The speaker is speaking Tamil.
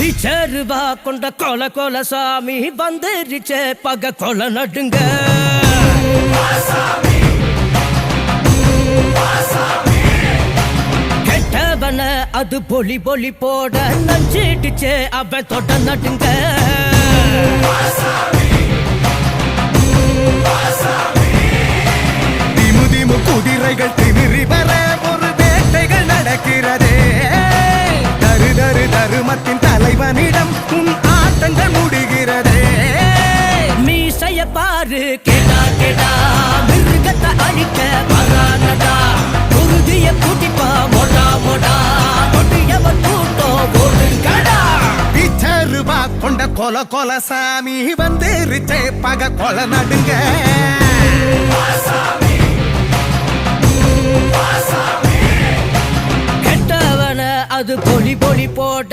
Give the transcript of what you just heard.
பிச்சருவா கொண்ட கொல கொல சாமி வந்துருச்சே. பக கொல நடுங்க. கெட்டவன அது பொலி பொலி போட நஞ்சிடுச்சே. அவன் தொட நடுங்க. குதிரைகள் திமிரி வர மீசைய பாரு கேடா கேடா மிருகத்தை அழிக்க வரானடா குருதிய கூட்டிப்பா மொடா மொடா கொட்டியவன் கூட்டம் ஓடுங்கடா பிச்சருவா கொண்ட கொல கொல சாமி வந்துருச்சே பக கொல நடுங்க. கெட்டவன அது பொலி பொலி போட